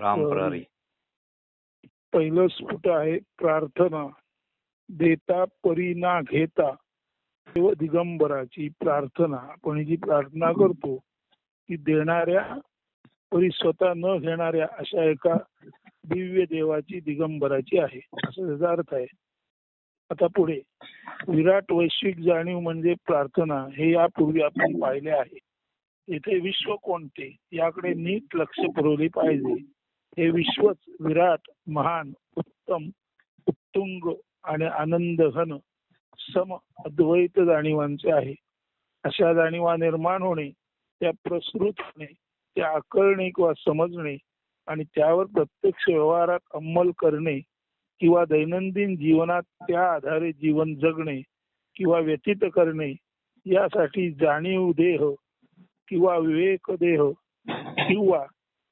राम प्रहरी. पहिलं स्फुट आहे? प्रार्थना. देता परी ना घेता. देव दिगंबराची प्रार्थना. आपण ही जी प्रार्थना करतो ती देणाऱ्या परी स्वतः न घेणाऱ्या अशा एका दिव्य देवाची दिगंबराची आहे. असं त्याचा अर्थ आहे. आता पुढे. विराट वैश्विक जाणीव म्हणजे प्रार्थना हे यापूर्वी आपण पाहिले आहे. येथे विश्व कोणते? याकडे नीट लक्ष पुरवले पाहिजे. हे विश्वच विराट महान उत्तम उत्तुंग आणि आनंद घन सम अद्वैत जाणीवांचे आहे. अशा जाणीवा निर्माण होणे त्या प्रसृत होणे त्या आकळणे किंवा समजणे आणि त्यावर प्रत्यक्ष व्यवहारात अंमल करणे किंवा दैनंदिन जीवनात त्या आधारे जीवन जगणे किंवा व्यतीत करणे यासाठी जाणीव देह किंवा विवेक देह किंवा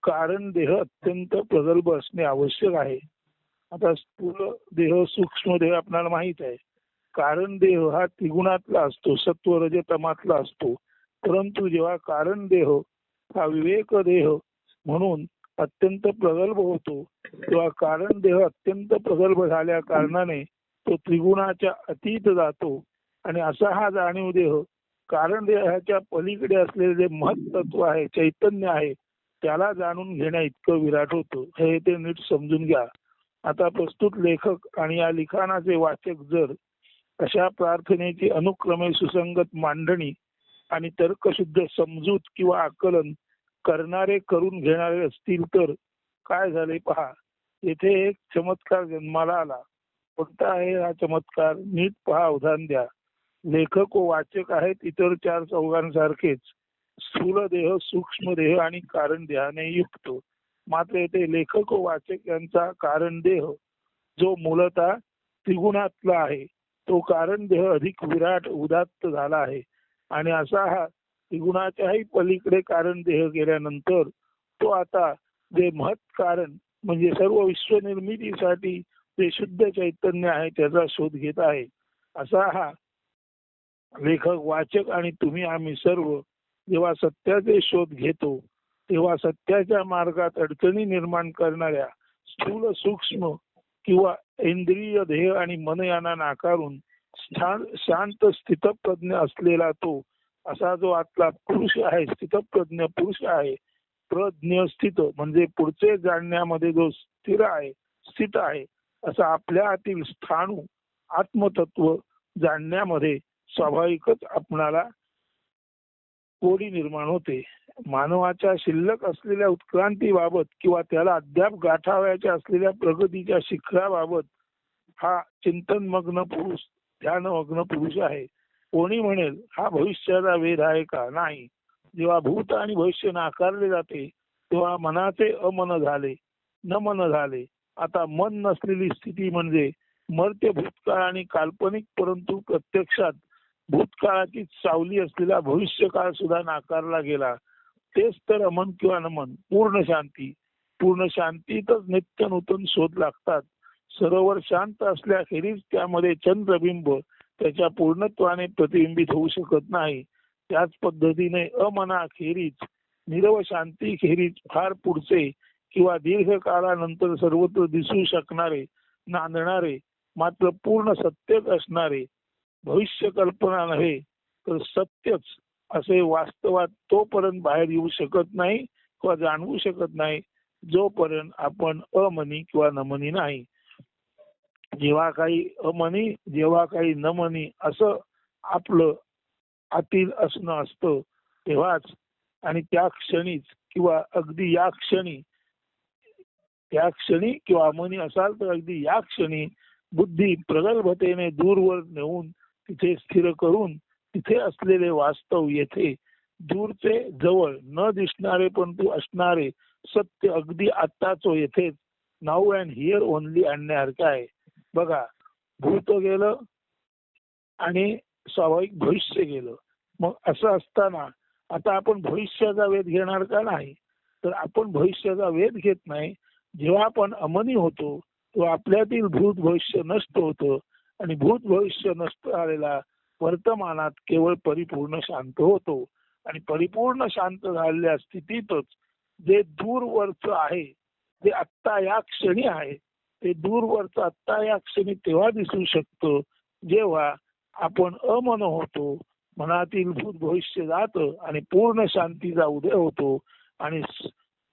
कारण देह अत्यंत प्रगल्भ असणे आवश्यक आहे. आता स्थूल देह सूक्ष्म देह आपल्याला माहीत आहे. कारण देह हा त्रिगुणातला असतो सत्व रजतमातला असतो. परंतु जेव्हा कारण देह हा विवेक देह म्हणून अत्यंत प्रगल्भ होतो तेव्हा कारण देह अत्यंत प्रगल्भ झाल्या कारणाने तो त्रिगुणाच्या अतीत जातो. आणि असा हा जाणीव देह कारण देहाच्या पलीकडे असलेले जे महत्त्व आहे चैतन्य आहे त्याला जाणून घेण्या इतकं विराट होतं. हे ते नीट समजून घ्या. आता प्रस्तुत लेखक आणि या लिखाणाचे वाचक जर अशा प्रार्थनेची अनुक्रमे सुसंगत मांडणी आणि तर्कशुद्ध समजूत किंवा आकलन करणारे करून घेणारे असतील तर काय झाले पहा. येथे एक चमत्कार जन्माला आला. कोणता आहे हा चमत्कार? नीट पहा अवधान द्या. लेखक व वाचक आहेत इतर चार चौघांसारखेच. स्थूल देह सूक्ष्म देह आणि कारण देहाने युक्त. मात्र येथे लेखक वाचक यांचा कारण देह जो मूलतः त्रिगुणातला आहे तो कारण देह अधिक विराट उदात्त झाला आहे. आणि असा हा त्रिगुणाच्याही पलीकडे कारण देह गेल्यानंतर तो आता जे महत् कारण म्हणजे सर्व विश्वनिर्मितीसाठी जे शुद्ध चैतन्य आहे त्याचा शोध घेत आहे. असा हा लेखक वाचक आणि तुम्ही आम्ही सर्व जेव्हा सत्याचे शोध घेतो तेव्हा सत्याच्या मार्गात अडचणी निर्माण करणाऱ्या स्थूल सूक्ष्म किंवा इंद्रिय ध्येय आणि मन यांना नाकारून शांत स्थितप्रज्ञ असलेला तो असा जो आतला पुरुष आहे स्थितप्रज्ञ पुरुष आहे प्रज्ञ स्थित म्हणजे पुढचे जाणण्यामध्ये जो स्थिर आहे स्थित आहे असं आपल्या आतील स्थाणू आत्मतत्व जाणण्यामध्ये स्वाभाविकच आपणाला कोडी निर्माण होते. मानवाच्या शिल्लक असलेल्या उत्क्रांतीबाबत किंवा त्याला अद्याप गाठावयाच्या असलेल्या प्रगतीच्या शिखराबाबत हा चिंतनमग्न पुरुष ध्यानमग्न पुरुष आहे. कोणी म्हणेल हा भविष्याचा वेध आहे का? नाही. जेव्हा भूत आणि भविष्य नाकारले जाते तेव्हा मनाचे अमन झाले न मन झाले. आता मन नसलेली स्थिती म्हणजे मर्त्य भूतकाळ आणि काल्पनिक परंतु प्रत्यक्षात भूतकाळाची सावली असलेला भविष्यकाळ सुद्धा नाकारला गेला तेच तर अमन किंवा नमन पूर्ण शांती. पूर्ण शांतीतच नित्य नूतन शोध लागतात. सरोवर शांत असल्याखेरीज त्यामध्ये चंद्रबिंब त्याच्या पूर्णत्वाने प्रतिबिंबित होऊ शकत नाही. त्याच पद्धतीने अमनाखेरीज निरव शांती खेरीज फार पुढचे किंवा दीर्घ काळानंतर सर्वत्र दिसू शकणारे नांदणारे मात्र पूर्ण सत्यच असणारे भविष्य कल्पना नव्हे तर सत्यच असे वास्तवात तोपर्यंत बाहेर येऊ शकत नाही किंवा जाणवू शकत नाही जोपर्यंत आपण अमनी किंवा नमनी नाही. जेव्हा काही अमनी जेव्हा काही नमनी असं आपलं आतील असणं असतं तेव्हाच आणि त्या क्षणीच किंवा अगदी या क्षणी त्या क्षणी किंवा अमनी असाल तर अगदी या क्षणी बुद्धी प्रगल्भतेने दूरवर नेऊन तिथे स्थिर करून तिथे असलेले वास्तव येथे दूरचे जवळ न दिसणारे परंतु असणारे सत्य अगदी आत्ताच येथेच. नाऊ अँड हिअर ओनली आणण्यासारखं आहे. बघा भूत गेलं आणि स्वाभाविक भविष्य गेलं. मग असं असताना आता आपण भविष्याचा वेध घेणार का नाही? तर आपण भविष्याचा वेध घेत नाही. जेव्हा आपण अमनी होतो तेव्हा आपल्यातील भूत भविष्य नष्ट होतं. आणि भूत भविष्य नष्ट झालेला वर्तमानात केवळ परिपूर्ण शांत होतो. आणि परिपूर्ण शांत झालेल्या स्थितीतच जे दूरवरच आहे जे आत्ता या क्षणी आहे ते दूरवरच आत्ता या क्षणी तेव्हा दिसू शकतं जेव्हा आपण अमन होतो मनातील भूत भविष्य जातं आणि पूर्ण शांतीचा उदय होतो. आणि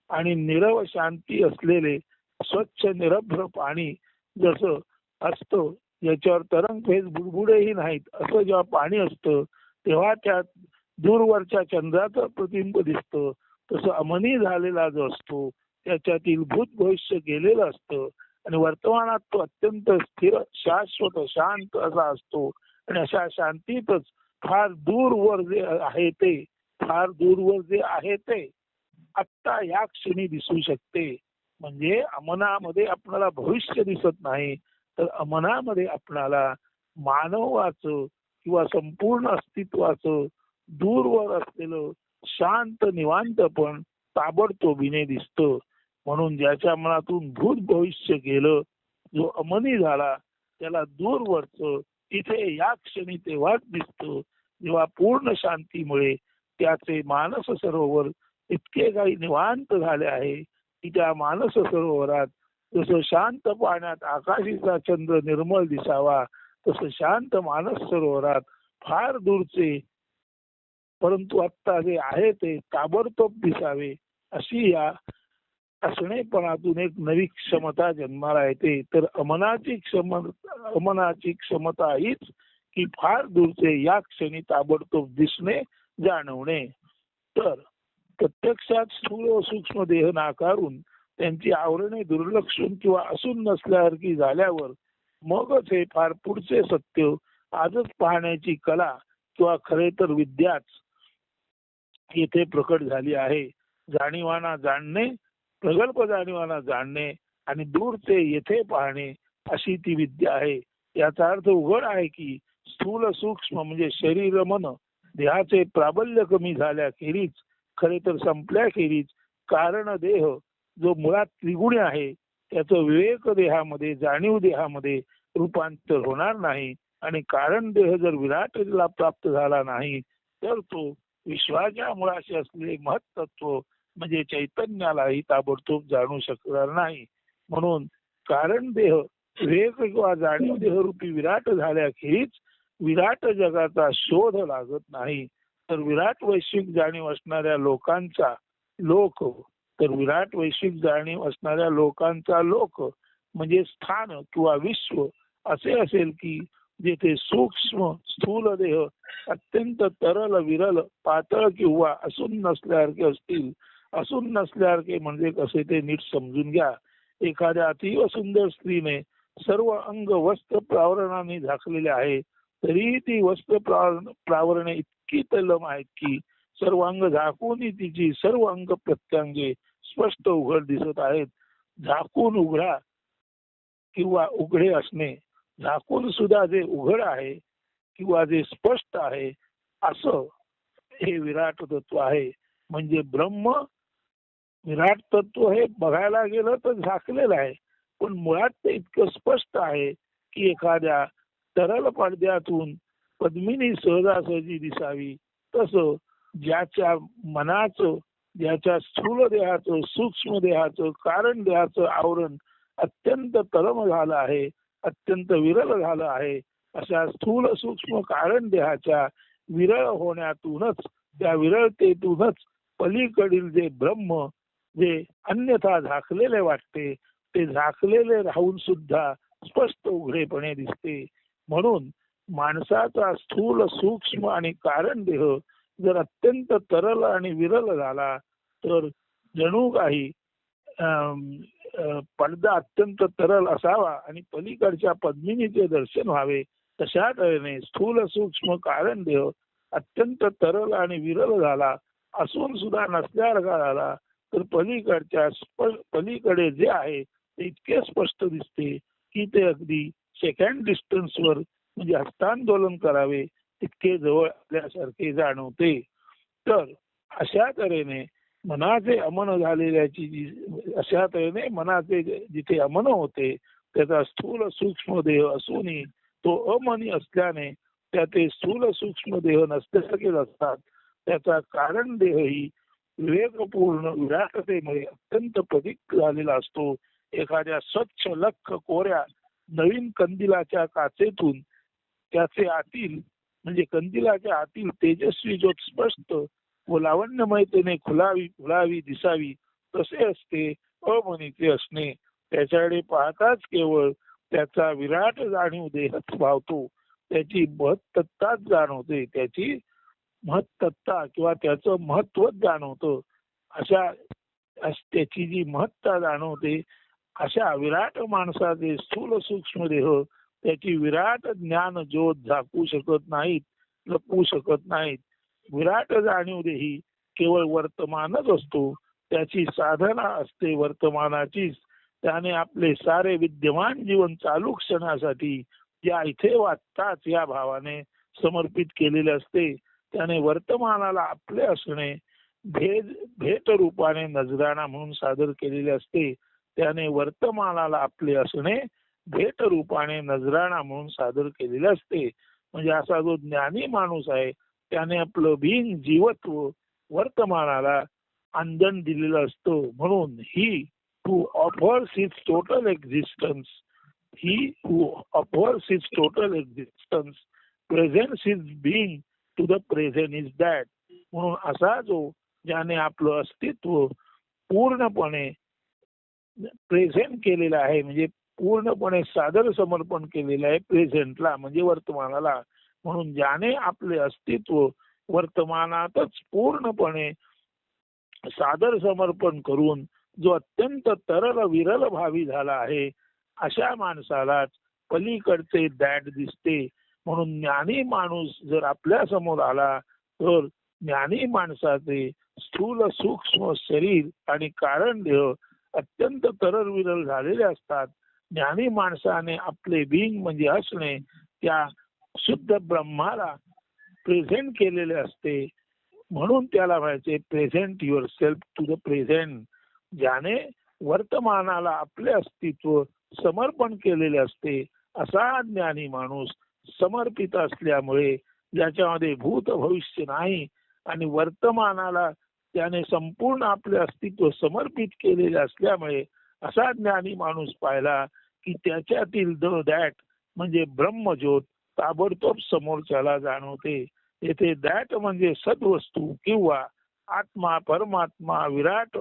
आणि निरव शांती असलेले स्वच्छ निरभ्र पाणी जसं असतं याच्यावर तरंग फेज बुडबुडेही नाहीत. असं जेव्हा पाणी असतं तेव्हा त्यात दूरवरच्या चंद्राचं प्रतिबिंब दिसतं. तसं अमनी झालेला जो असतो त्याच्यातील भूत भविष्य गेलेलं असतं. आणि वर्तमानात तो अत्यंत स्थिर शाश्वत शांत असा असतो. आणि अशा शांतीतच फार दूरवर जे आहे ते फार दूरवर जे आहे ते आत्ता या क्षणी दिसू शकते. म्हणजे अमनामध्ये आपल्याला भविष्य दिसत नाही. तर मनामध्ये आपणाला मानवाचं किंवा संपूर्ण अस्तित्वाचं दूरवर असलेलं शांत निवांतपण ताबडतोबीने दिसतं. म्हणून ज्याच्या मनातून भूत भविष्य गेलं जो अमनी झाला त्याला दूरवरच तिथे या क्षणी तेव्हाच दिसतं जेव्हा पूर्ण शांतीमुळे त्याचे मानस सरोवर इतके काही निवांत झाले आहे की त्या मानस सरोवरात जसं शांत पाण्यात आकाशीचा चंद्र निर्मळ दिसावा तसं शांत मानस सरोवरात फार दूरचे परंतु आत्ता जे आहे ते ताबडतोब दिसावे अशी या असणेपणातून एक नवी क्षमता जन्माला येते. तर अमनाची क्षमता अमनाची क्षमता हीच की फार दूरचे या क्षणी ताबडतोब दिसणे जाणवणे. तर प्रत्यक्षात स्थूल सूक्ष्म देह नाकारून त्यांची आवरणे दुर्लक्षून किंवा असून नसल्यासारखी झाल्यावर मगच हे फार पुढचे सत्य आजच पाहण्याची कला किंवा खरे तर विद्याच येथे प्रकट झाली आहे. जाणीवाना जाणणे प्रगल्प जाणीवाना जाणणे आणि दूरचे येथे पाहणे अशी ती विद्या आहे. याचा अर्थ उघड आहे की स्थूल सूक्ष्म म्हणजे शरीर मन देहाचे प्राबल्य कमी झाल्याखेरीज खरे तर संपल्याखेरीज कारण देह जो मुळात त्रिगुणी आहे त्याचं विवेक देहामध्ये जाणीव देहामध्ये रूपांतर होणार नाही आणि कारण देह जर विराटला प्राप्त झाला नाही तर तो विश्वाच्या मुळाशी असलेले महत्त्व म्हणजे चैतन्यालाही ताबडतोब जाणू शकणार नाही. म्हणून कारण देह विवेक किंवा जाणीव देहरूपी विराट झाल्याखेरीज विराट जगाचा शोध लागत नाही. तर विराट वैश्विक जाणीव असणाऱ्या लोकांचा लोक तर विराट वैश्विक जाणीव असणाऱ्या लोकांचा लोक म्हणजे स्थान किंवा विश्व असे असेल की जेथे सूक्ष्म स्थूल देह अत्यंत तरल विरल पातळ किंवा असून नसल्यासारखे असतील. असून नसल्यासारखे म्हणजे कसे ते नीट समजून घ्या. एखाद्या अतिव सुंदर स्त्रीने सर्व अंग वस्त्र प्रावरणाने झाकलेले आहे तरीही ती वस्त्र प्रावरण प्रावरणे इतकी तलम आहेत की सर्व अंग झाकून तिची सर्व अंग प्रत्यंगे स्पष्ट उघड दिसत आहेत. झाकून उघडा किंवा उघडे असणे झाकून सुद्धा जे उघड आहे किंवा जे स्पष्ट आहे असं हे विराट तत्व आहे. म्हणजे ब्रह्म विराट तत्व हे बघायला गेलं तर झाकलेलं आहे. पण मुळात ते इतकं स्पष्ट आहे की एखाद्या तरल पडद्यातून पद्मिनी सहजासहजी दिसावी. तसं ज्याच्या मनाचं ज्याच्या स्थूल देहाचं सूक्ष्म देहाचं कारण देहाचं आवरण अत्यंत तलम झालं आहे अत्यंत विरल झालं आहे अशा स्थूल सूक्ष्म कारण देहाच्या विरळ होण्यातूनच त्या विरळतेतूनच पलीकडील जे ब्रह्म जे अन्यथा झाकलेले वाटते ते झाकलेले राहून सुद्धा स्पष्ट उघडेपणे दिसते. म्हणून माणसाचा स्थूल सूक्ष्म आणि कारण देह जर अत्यंत तरल आणि विरल झाला तर जणू काही पडदा अत्यंत तरल असावा आणि पलीकडच्या पद्मिनीचे दर्शन व्हावे तशा तऱ्हेने स्थूल सूक्ष्म कारण देह अत्यंत तरल आणि विरल झाला असून सुद्धा नसल्यासारखा झाला तर पलीकडच्या पलीकडे जे आहे ते इतके स्पष्ट दिसते की ते अगदी सेकंड डिस्टन्सवर म्हणजे हस्तांदोलन करावे तितके जवळ आपल्यासारखे जाणवते. तर अशा तऱ्हेने मनाचे अमन झालेल्याची जी अशा तऱ्हेने मनाचे जिथे अमन होते त्याचा स्थूल सूक्ष्म देह असूनही तो अमनी असल्याने त्याचे स्थूल सूक्ष्म देह नसल्यासारखेच असतात. त्याचा कारण देहही विवेकपूर्ण विराटतेमुळे अत्यंत प्रतीक झालेला असतो. एखाद्या स्वच्छ लख कोऱ्या नवीन कंदिलाच्या काचेतून त्याचे आतील म्हणजे कंदिलाच्या आतील तेजस्वी ज्योत स्पष्ट व लावण्यमयतेने खुलावी फुलावी दिसावी तसे असते अमनीचे असणे. त्याच्याकडे पाहताच केवळ त्याचा विराट जाणीव देहच भावतो. त्याची महत्तत्ताच जाणवते. त्याची महत्तत्ता किंवा त्याचं महत्त्व जाणवतं. अशा त्याची जी महत्ता जाणवते अशा विराट माणसाचे स्थूल सूक्ष्म देह त्याची विराट ज्ञान ज्योत झाकू शकत नाहीत लपवू शकत नाहीत. विराट जाणीव देही केवळ वर्तमानच असतो. त्याची साधना असते वर्तमानाचीच. त्याने आपले सारे विद्यमान जीवन चालू क्षणासाठी या इथे वाचताच या भावाने समर्पित केलेले असते. त्याने वर्तमानाला आपले असणे भेद भेट रूपाने नजराणा म्हणून सादर केलेले असते. त्याने वर्तमानाला आपले असणे भेट रूपाने नजराणा म्हणून सादर केलेले असते. म्हणजे असा जो ज्ञानी माणूस आहे त्याने आपलं बिंग जीवत्व वर्तमानाला आंदण दिलेलं असतं. म्हणून he to offers his total existence he who offers his total existence presents is being to the present is that म्हणून असा जो ज्याने आपलं अस्तित्व पूर्णपणे प्रेझेंट केलेलं आहे म्हणजे पूर्णपणे सादर समर्पण केलेलं आहे प्रेझेंटला म्हणजे वर्तमानाला. म्हणून ज्याने आपले अस्तित्व वर्तमानातच पूर्णपणे सादर समर्पण करून जो अत्यंत तरल विरल भावी झाला आहे अशा माणसालाच पलीकडचे दॅट दिसते. म्हणून ज्ञानी माणूस जर आपल्यासमोर आला तर ज्ञानी माणसाचे स्थूल सूक्ष्म शरीर आणि कारण देह अत्यंत तरल विरल झालेले असतात. ज्ञानी माणसाने आपले बिंग म्हणजे असणे त्या शुद्ध ब्रह्माला प्रेझेंट केलेले असते. म्हणून त्याला म्हणायचे present yourself to the present ज्याने वर्तमानाला आपले अस्तित्व समर्पण केलेले असते असा ज्ञानी माणूस समर्पित असल्यामुळे ज्याच्यामध्ये भूत भविष्य नाही आणि वर्तमानाला त्याने संपूर्ण आपले अस्तित्व समर्पित केलेले असल्यामुळे असा ज्ञानी माणूस पाहिला की त्याच्यातील द दॅट म्हणजे ब्रह्मज्योत ताबडतोब समोरच्याला जाणवते. येथे दॅट म्हणजे सद्वस्तू किंवा आत्मा परमात्मा विराट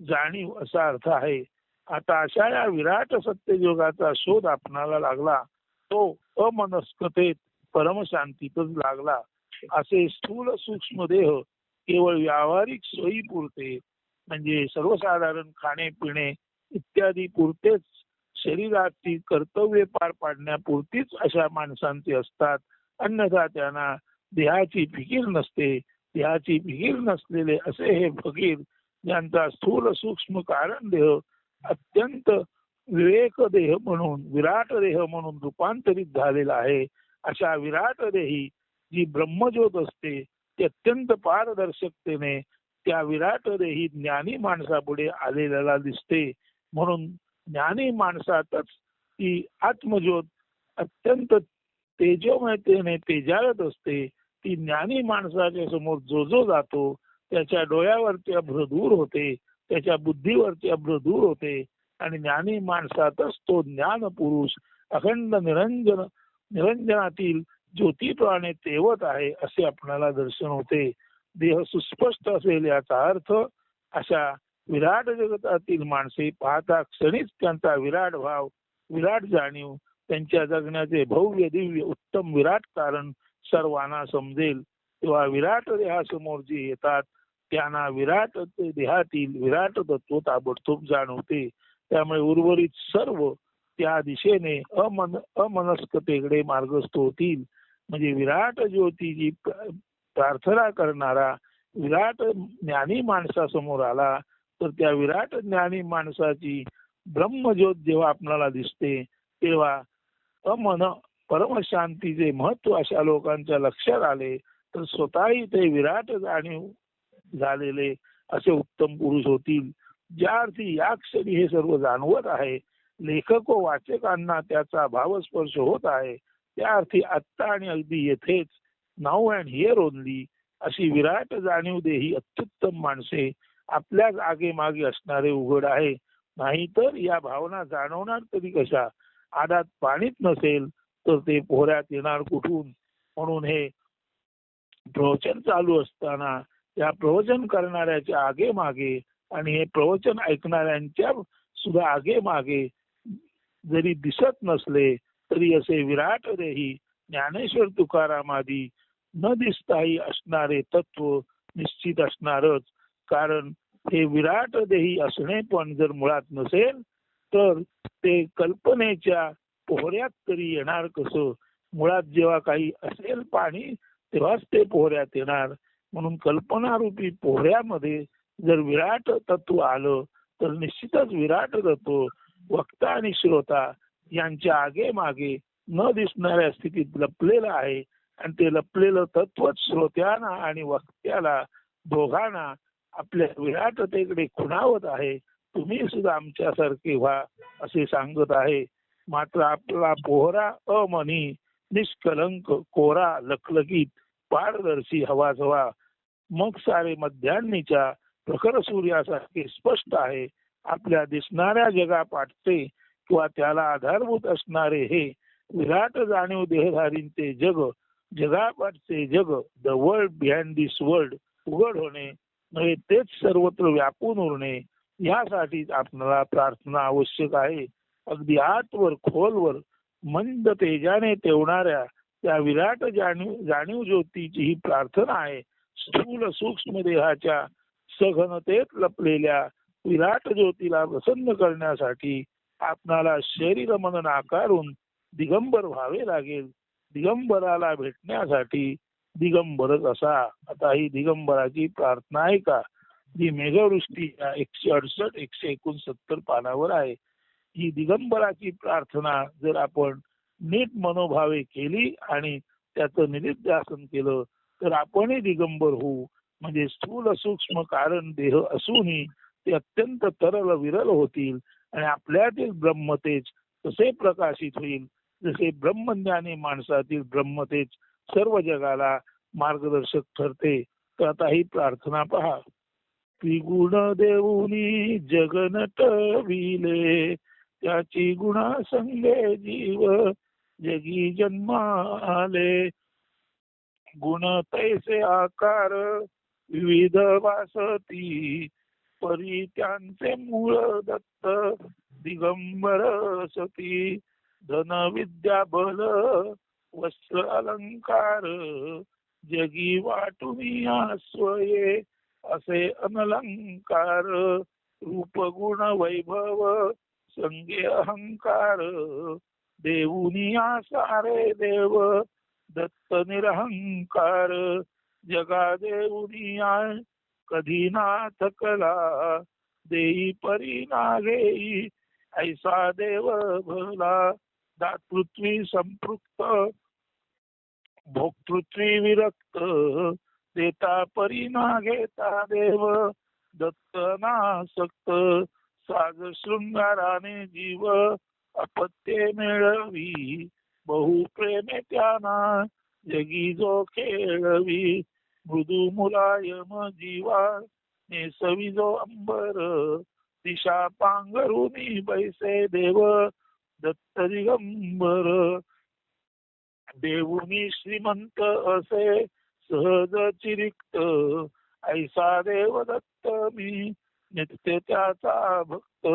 जाणीव असा अर्थ आहे. आता अशा या विराट सत्ययोगाचा शोध आपणाला लागला. तो अमनस्कतेत परमशांतीतच लागला. असे स्थूल सूक्ष्म देह केवळ व्यावहारिक सोयीपुरते म्हणजे सर्वसाधारण खाणे पिणे इत्यादी पुरतेच शरीराची कर्तव्य पार पाडण्यापुरतीच अशा माणसांची असतात. अन्यथा त्यांना देहाची फिकीर नसते. देहाची फिकीर नसलेले असे हे फकीर ज्यांचा स्थूल सूक्ष्म कारण देह अत्यंत विवेक देह म्हणून विराट देह म्हणून रूपांतरित झालेला आहे. अशा विराट देही जी ब्रह्मज्योत असते ती अत्यंत पारदर्शकतेने त्या विराट देही ज्ञानी माणसापुढे आलेल्याला दिसते. म्हणून ज्ञानी माणसातच ती आत्मज्योत अत्यंत तेजोमयतेने तेजाळत असते. ती ज्ञानी माणसाच्या समोर जो जो जातो त्याच्या डोळ्यावरती अभ्र दूर होते त्याच्या बुद्धीवरती अभ्र दूर होते आणि ज्ञानी माणसातच तो ज्ञान पुरुष अखंड निरंजन निरंजनातील ज्योतिप्रमाणे तेवत आहे असे आपणाला दर्शन होते. देह सुस्पष्ट असेल याचा अर्थ अशा विराट जगतातील माणसे पाहता क्षणीच त्यांचा विराट भाव विराट जाणीव त्यांच्या जगण्याचे भव्य दिव्य उत्तम विराट कारण सर्वांना समजेल. तेव्हा विराट देहासमोर जे येतात त्यांना विराट देहातील विराट तत्व ताबडतोब जाणवते. त्यामुळे उर्वरित सर्व त्या दिशेने अमन अमनस्कतेकडे मार्गस्थ होतील. म्हणजे विराट ज्योती जी प्रार्थना करणारा विराट ज्ञानी माणसासमोर आला तर त्या विराट ज्ञानी माणसाची ब्रह्मज्योत जेव्हा आपल्याला दिसते तेव्हा अमन परमशांतीचे महत्त्व अशा लोकांच्या लक्षात आले तर स्वतःही ते विराट जाणीव झालेले असे उत्तम पुरुष होतील ज्या अर्थी या क्षणी हे सर्व जाणवत आहे. लेखक व वाचकांना त्याचा भावस्पर्श होत आहे. त्या अर्थी आत्ता आणि अगदी येथेच नाऊ अँड हिअर ओनली अशी विराट जाणीव देही अत्युत्तम माणसे आपल्याच आगे मागे असणारे उघड आहे. नाहीतर या भावना जाणवणार तरी कशा? आदात पाणीच नसेल तर ते पोहऱ्यात येणार कुठून? म्हणून हे प्रवचन चालू असताना या प्रवचन करणाऱ्याच्या आगे मागे आणि हे प्रवचन ऐकणाऱ्यांच्या सुद्धा आगे मागे जरी दिसत नसले तरी असे विराट देही ज्ञानेश्वर तुकारामादी न दिसताही असणारे तत्व निश्चित असणारच. कारण हे विराट देही असणे पण जर मुळात नसेल तर ते कल्पनेच्या पोहऱ्यात तरी येणार कसं? मुळात जेव्हा काही असेल पाणी तेव्हाच ते पोहऱ्यात येणार. म्हणून कल्पनारूपी पोहऱ्यामध्ये जर विराट तत्व आलं तर निश्चितच विराट तत्व वक्ता आणि श्रोता यांच्या आगे मागे न दिसणाऱ्या स्थितीत लपलेलं आहे. आणि ते लपलेलं तत्वच श्रोत्यांना आणि वक्त्याला दोघांना आपल्या विराटतेकडे खुणावत आहे. तुम्ही सुद्धा आमच्यासारखे व्हा असे सांगत आहे. मात्र आपला पोहरा अमनी निष्कलंक कोरा लखलकीत पारदर्शी हवा हवा मग सारे मध्यान्नीच्या प्रखर सूर्यासारखे स्पष्ट आहे. आपल्या दिसणाऱ्या जगा पाठते किंवा त्याला आधारभूत असणारे हे विराट जाणीव देहधारींचे जग जगापाठचे जग the world behind this world उघड होणे म्हणजे तेच सर्वत्र व्यापून उरणे यासाठी आपल्याला प्रार्थना आवश्यक आहे. अगदी आतवर खोलवर मंद तेजाने तेवणाऱ्या त्या विराट जाणीव जाणीव ज्योतीची ही प्रार्थना आहे. स्थूल सूक्ष्म देहाच्या सघनतेत लपलेल्या विराट ज्योतीला प्रसन्न करण्यासाठी आपणाला शरीर मन आकारून दिगंबर व्हावे लागेल. दिगंबराला भेटण्यासाठी दिगंबरच असा. आता ही दिगंबराची प्रार्थना आहे का? जी मेघवृष्टी या एकशे अडसष्ट एकशे एकोणसत्तर पानावर आहे. ही दिगंबराची प्रार्थना जर आपण नीट मनोभावे केली आणि त्याचं निरिध्यासन केलं तर आपणही दिगंबर होऊ. म्हणजे स्थूल सूक्ष्म कारण देह असूनही ते अत्यंत तरल विरल होतील आणि आपल्यातील ब्रह्मतेज तसे प्रकाशित होईल. जसे ब्रह्मज्ञानी माणसातील ब्रह्मतेज सर्व जगाला मार्गदर्शक ठरते. तर आता ही प्रार्थना पहा. त्रिगुण देऊनी जगनट विले. त्याची गुणा संगे जीव जगी जन्माले. गुण तैसे आकार विविध वासती. परी त्यांचे मूळ दत्त दिगंबर सती. धन विद्या बल वस्त्र अलंकार जगी वाटुनी स्वये असे अनलंकार रूप गुण वैभव संगे अहंकार देऊनी सारे देव दत्त निरहंकार जगा देऊनी कधी ना थकला देई परी ना घेई ऐसा देव भला दातृत्वी संपृक्त भोक्तृत्वी विरक्त देता परीना घेता देव दत्त नासक्त साज शृंगाराने जीव अपत्ये मिळवी बहु प्रेमे त्यांना जगी जो खेळवी मृदू मुलायम जीवा नेसवी जो अंबर दिशा पांघरुनी बैसे देव दत्त दिगंबर देऊनी श्रीमंत असे सहज चिरिक्त. ऐसा देव दत्त मी नित्य त्याचा भक्त.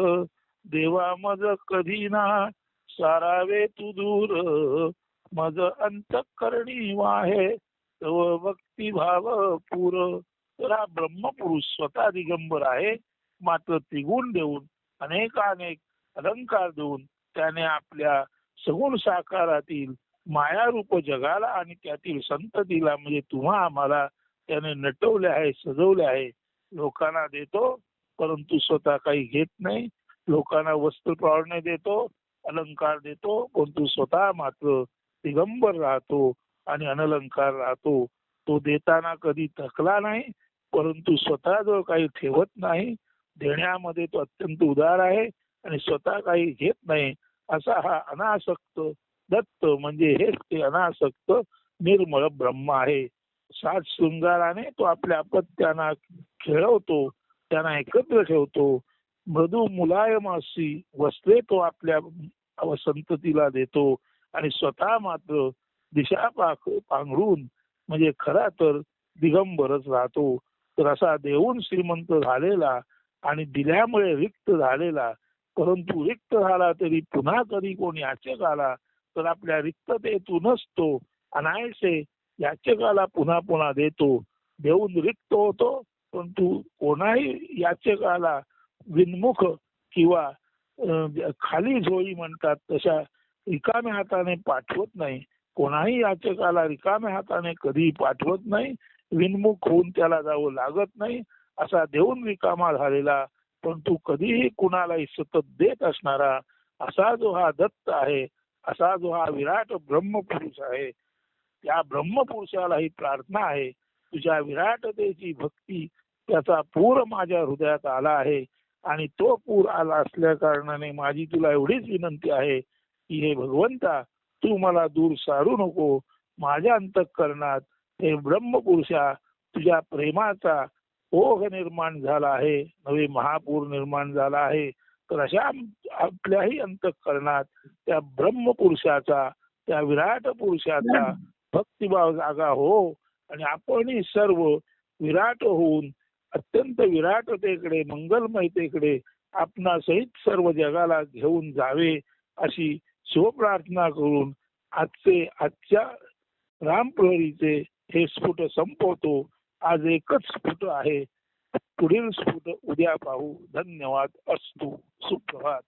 देवा मज कधी ना सारावे तू दूर. मज अंतकरणी वाहे तव भक्ती भाव पूर. तर हा ब्रह्मपुरुष स्वतः दिगंबर आहे. मात्र तिगुण देऊन अनेकानेक अलंकार देऊन त्याने आपल्या सगुण साकारातील मायारूप जगाला आणि त्यातील संततीला म्हणजे तुम्हा आम्हाला त्याने नटवले आहे सजवले आहे. लोकांना देतो परंतु स्वतः काही घेत नाही. लोकांना वस्त्र प्रावरणे देतो अलंकार देतो परंतु स्वतः मात्र दिगंबर राहतो आणि अनलंकार राहतो. तो देताना कधी थकला नाही परंतु स्वतः जो काही ठेवत नाही. देण्यामध्ये तो अत्यंत उदार आहे आणि स्वतः काही घेत नाही. असा हा अनासक्त दत्त म्हणजे हेच ते अनासक्त निर्मळ ब्रह्म आहे. सात शृंगाराने तो आपल्या अपत्यांना खेळवतो त्यांना एकत्र ठेवतो. मृदू मुलायम अशी वस्त्रे तो आपल्या संततीला देतो आणि स्वतः मात्र दिशा पाख पांघरून म्हणजे खरा तर दिगंबरच राहतो. तर असा देऊन श्रीमंत झालेला आणि दिल्यामुळे रिक्त झालेला परंतु रिक्त झाला तरी पुन्हा कधी कोणी याचक आला तर आपल्या रिक्ततेतूनच तो अनायसे याचकाला पुन्हा पुन्हा देतो. देऊन रिक्त होतो. परंतु कोणाही याचकाला विनमुख किंवा खाली झोळी म्हणतात तशा रिकाम्या हाताने पाठवत नाही. कोणाही याचकाला रिकाम्या हाताने कधी पाठवत नाही. विनमुख होऊन त्याला जावं लागत नाही. असा देऊन रिकामा झालेला परंतु कधीही कुणालाही सतत देत असणारा असा जो हा दत्त आहे असा जो हा विराट ब्रह्मपुरुष आहे त्या ब्रह्मपुरुषाला ही प्रार्थना आहे तुझ्या विराटतेची भक्ती त्याचा पूर माझ्या हृदयात आला आहे आणि तो पूर आला असल्या कारणाने माझी तुला एवढीच विनंती आहे की हे भगवंता तू मला दूर सारू नको. माझ्या अंतःकरणात हे ब्रह्मपुरुषा तुझ्या प्रेमाचा ओघ निर्माण झाला आहे नवे महापूर निर्माण झाला आहे. तर अशा आपल्याही अंतःकरणात त्या ब्रह्मपुरुषाचा त्या विराट पुरुषाचा भक्तिभाव जागा हो. आणि आपणही सर्व विराट होऊन अत्यंत विराटतेकडे मंगलमयतेकडे आपणा सहित सर्व जगाला घेऊन जावे अशी शिवप्रार्थना करून आजचे आजच्या रामप्रहरीचे हे स्फुट संपवतो. आज एकच स्फुट आहे. पुढील स्फुट उद्या पाहू. धन्यवाद. असतो. सुप्रभात.